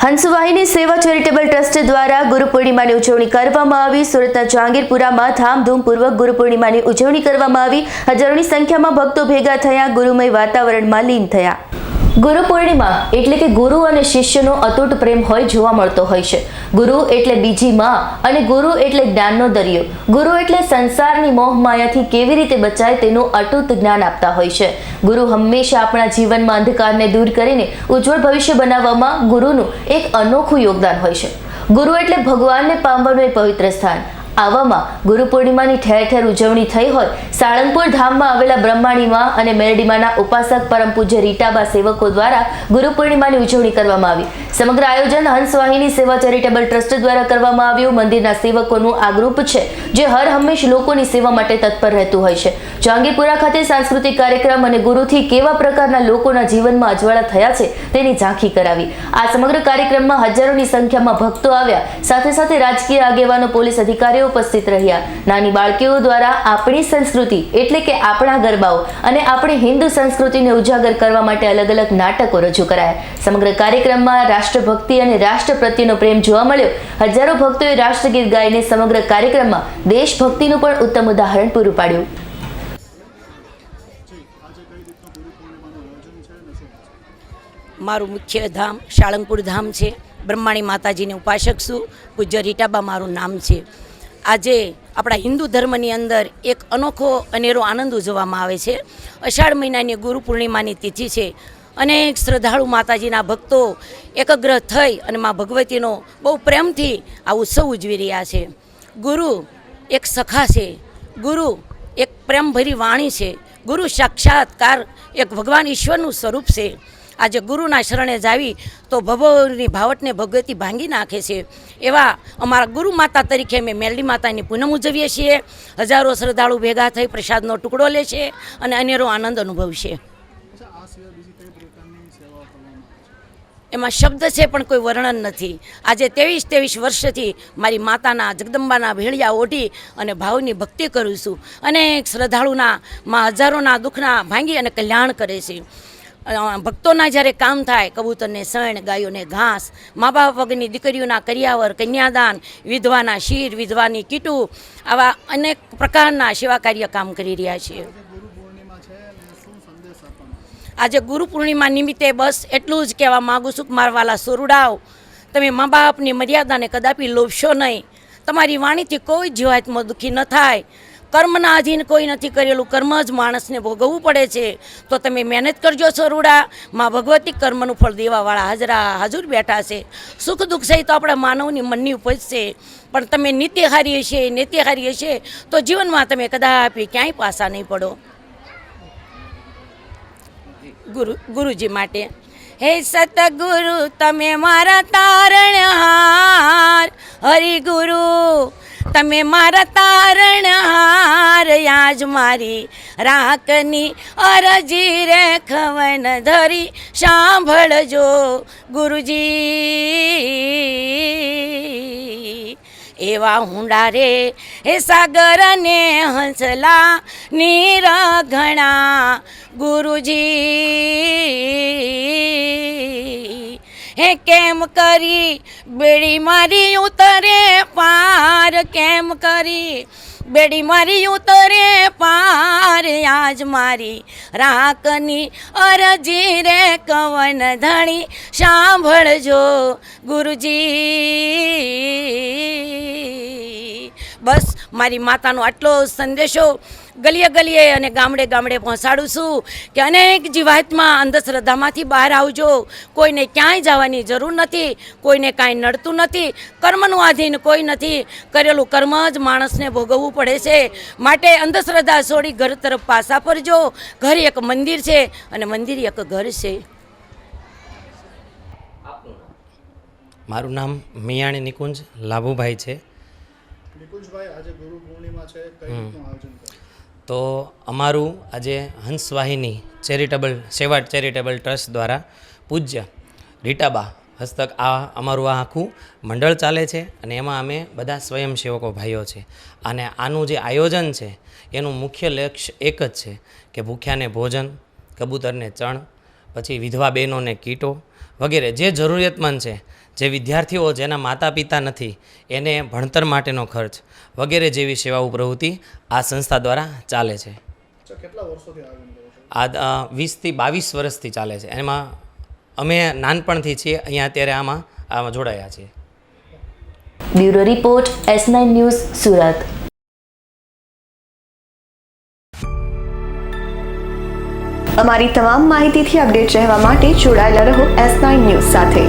હંસવાહિની સેવા charitable trust દ્વારા ગુરુ પૂર્ણિમાની ઉજવણી કરવામાં આવી. સુરતના જહાંગીરપુરામાં ધામધૂમપૂર્વક ગુરુ પૂર્ણિમાની ઉજવણી કરવામાં આવી. હજારોની સંખ્યામાં ભક્તો ભેગા થયા. ગુરુમય વાતાવરણમાં લીન થયા. ગુરુ પૂર્ણિમા એટલે કે ગુરુ અને શિષ્યનો અતૂટ પ્રેમ હોય જોવા મળતો હોય છે. ગુરુ એટલે બીજી માં અને ગુરુ એટલે જ્ઞાનનો દરિયો. ગુરુ એટલે સંસારની મોહ માયાથી કેવી રીતે બચાય તેનું અટૂટ જ્ઞાન આપતા હોય છે. ગુરુ હંમેશા આપણા જીવનમાં અંધકારને દૂર કરીને ઉજ્જવળ ભવિષ્ય બનાવવામાં ગુરુનું એક અનોખું યોગદાન હોય છે. ગુરુ એટલે ભગવાનને પામવાનું એક પવિત્ર સ્થાન. આવામાં ગુરુ પૂર્ણિમાની ઠેર ઠેર ઉજવણી થઈ હોય, સાળંગપુર ધામમાં આવેલા બ્રહ્માણીમાં અને મેરડીમાના ઉપાસક પરમ પૂજ્ય રીટાબા સેવકો દ્વારા ગુરુ પૂર્ણિમાની ઉજવણી કરવામાં આવી. સમગ્ર આયોજન હંસવાહિની સેવા ચેરિટેબલ ટ્રસ્ટ દ્વારા કરવામાં આવ્યું. મંદિરના સેવકોનું આ ગ્રુપ છે, જે હર હંમેશ લોકોની સેવા માટે તત્પર રહેતું હોય છે. જહાંગીરપુરા ખાતે સાંસ્કૃતિક કાર્યક્રમ અને ગુરુથી કેવા પ્રકારના લોકોના જીવનમાં અજવાળા થયા છે, તેની ઝાંખી કરાવી. આ સમગ્ર કાર્યક્રમમાં હજારોની સંખ્યામાં ભક્તો આવ્યા. સાથે સાથે રાજકીય આગેવાનો, પોલીસ અધિકારીઓ ઉપસ્થિત રહ્યા. નાની બાળકીઓ દ્વારા આપણી સંસ્કૃતિ, એટલે કે આપણા ગરબાઓ અને આપણી હિન્દુ સંસ્કૃતિને ઉજાગર કરવા માટે અલગ અલગ નાટકો રજૂ કરાયા. સમગ્ર કાર્યક્રમમાં રાષ્ટ્રભક્તિ અને રાષ્ટ્ર પ્રત્યેનો પ્રેમ જોવા મળ્યો. હજારો ભક્તોએ રાષ્ટ્રગીત ગાઈને સમગ્ર કાર્યક્રમમાં દેશભક્તિનું પણ ઉત્તમ ઉદાહરણ પૂરું પાડ્યું. મારું મુખ્ય ધામ શાળંગપુર ધામ છે. બ્રહ્માણી માતાજીને ઉપાસક છું. પૂજ્ય રીટાબા મારું નામ છે. આજે આપણા હિન્દુ ધર્મની અંદર એક અનોખો અનેરો આનંદ ઉજવવામાં આવે છે. અષાઢ મહિનાની ગુરુ પૂર્ણિમાની તિથિ છે. અનેક શ્રદ્ધાળુ માતાજીના ભક્તો એકગ્ર થઈ અને મા ભગવતીનો બહુ પ્રેમથી આ ઉત્સવ ઉજવી રહ્યા છે. ગુરુ એક સખા છે. ગુરુ એક પ્રેમભરી વાણી છે. ગુરુ સાક્ષાત્કાર એક ભગવાન ઈશ્વરનું સ્વરૂપ છે. આજે ગુરુના શરણે જાવી તો ભવોની ભાવટને ભગવતી ભાંગી નાખે છે. એવા અમારા ગુરુ માતા તરીકે અમે મેલડી માતાની પૂનમ ઉજવીએ છીએ. હજારો શ્રદ્ધાળુ ભેગા થઈ પ્રસાદનો ટુકડો લે છે અને અનેરો આનંદ અનુભવશે. એમાં શબ્દ છે પણ કોઈ વર્ણન નથી. આજે ત્રેવીસ ત્રેવીસ વર્ષથી મારી માતાના જગદંબાના ભેળિયા ઓઢી અને ભાવની ભક્તિ કરું છું. અનેક શ્રદ્ધાળુના, માં હજારોના દુઃખના ભાંગી અને કલ્યાણ કરે છે. ભક્તોના જ્યારે કામ થાય, કબૂતરને સણ ગાયોને ઘાસ મા બાપ વગરની દીકરીઓના કરિયાવર, કન્યાદાન, વિધવાના શીર, વિધવાની કીટું, આવા અનેક પ્રકારના સેવા કાર્ય કામ કરી રહ્યા છીએ. આજે ગુરુ પૂર્ણિમા નિમિત્તે બસ એટલું જ કહેવા માગું છું કે મારા સોરુડાવ તમે મા બાપની મર્યાદાને કદાપી લોભશો નહીં. તમારી વાણીથી કોઈ જીવાતમાં દુઃખી ન થાય. કર્મના આધીન કોઈ નથી કરેલું. કર્મ જ માણસને ભોગવવું પડે છે. તો તમે મહેનત કરજો સરુડા. માં ભગવતી કર્મનું ફળ દેવાવાળા હાજરા હાજર બેઠા છે. સુખ દુઃખ સહિત આપણા માનવની મનની ઉપજ છે. પણ તમે નિત્યહારી હશે નિત્યહારી હશે, તો જીવનમાં તમે કદાપી ક્યાંય પાસા નહીં પડો. ગુરુ, ગુરુજી માટે. હે સતગુરુ, તમે મારા તારણ હરિ. હરિગુરુ તમે મારા તારણહાર યાજ મારી રાખની અરજી રે ખવન ધરી સાંભળજો ગુરુજી. એવા હુંડા રે, હે સાગર ને હંસલા નીર ઘણા ગુરુજી. હે કેમ કરી? બેડી મારી ઉતરે પાર કેમ કરી? બેડી મારી ઉતરે પાર આજ મારી રાખની અરજી રે કવન ધણી સાંભળજો ગુરુજી. બસ મારી માતાનો આટલો સંદેશો ગલીએ ગલીએ અને ગામડે ગામડે પહોંચાડું છું કે અનેક જીવાતમાં અંધશ્રદ્ધામાંથી બહાર આવજો. કોઈને ક્યાંય જવાની જરૂર નથી કોઈને કાંઈ નડતું નથી કર્મનું આધીન કોઈ નથી. કરેલું કર્મ જ માણસને ભોગવવું પડે છે. માટે અંધશ્રદ્ધા છોડી ઘર તરફ પાસા ફરજો. ઘર એક મંદિર છે અને મંદિર એક ઘર છે. મારું નામ મિયાણી નિકુંજ લાભુભાઈ છે. નિકુંજભાઈ આજે ગુરુ પૂર્ણિમા છે કઈ રીતનું આયોજન તો અમારું આજે હંસવાહિની ચેરિટેબલ સેવા ચેરિટેબલ ટ્રસ્ટ દ્વારા પૂજ્ય રીટાબા હસ્તક આ અમારું આ આખું મંડળ ચાલે છે અને એમાં અમે બધા સ્વયંસેવકો ભાઈઓ છે. અને આનું જે આયોજન છે એનું મુખ્ય લક્ષ્ય એક જ છે કે ભૂખ્યાને ભોજન કબૂતરને ચણ પછી વિધવા બહેનોને કીટો વગેરે જે જરૂરિયાતમંદ છે જે વિદ્યાર્થીઓ જેના માતા પિતા નથી એને ભણતર માટેનો ખર્ચ વગેરે જેવી સેવાઓ પ્રવૃત્તિ આ સંસ્થા દ્વારા ચાલે છે. આ વીસથી બાવીસ વર્ષથી ચાલે છે. એમાં અમે નાનપણથી છીએ અહીંયા અત્યારે આમાં આમાં જોડાયા છીએ. Bureau report S nine news Surat. અમારી તમામ માહિતીથી અપડેટ રહેવા માટે જોડાયેલા રહો એસ નાઇન ન્યૂઝ સાથે.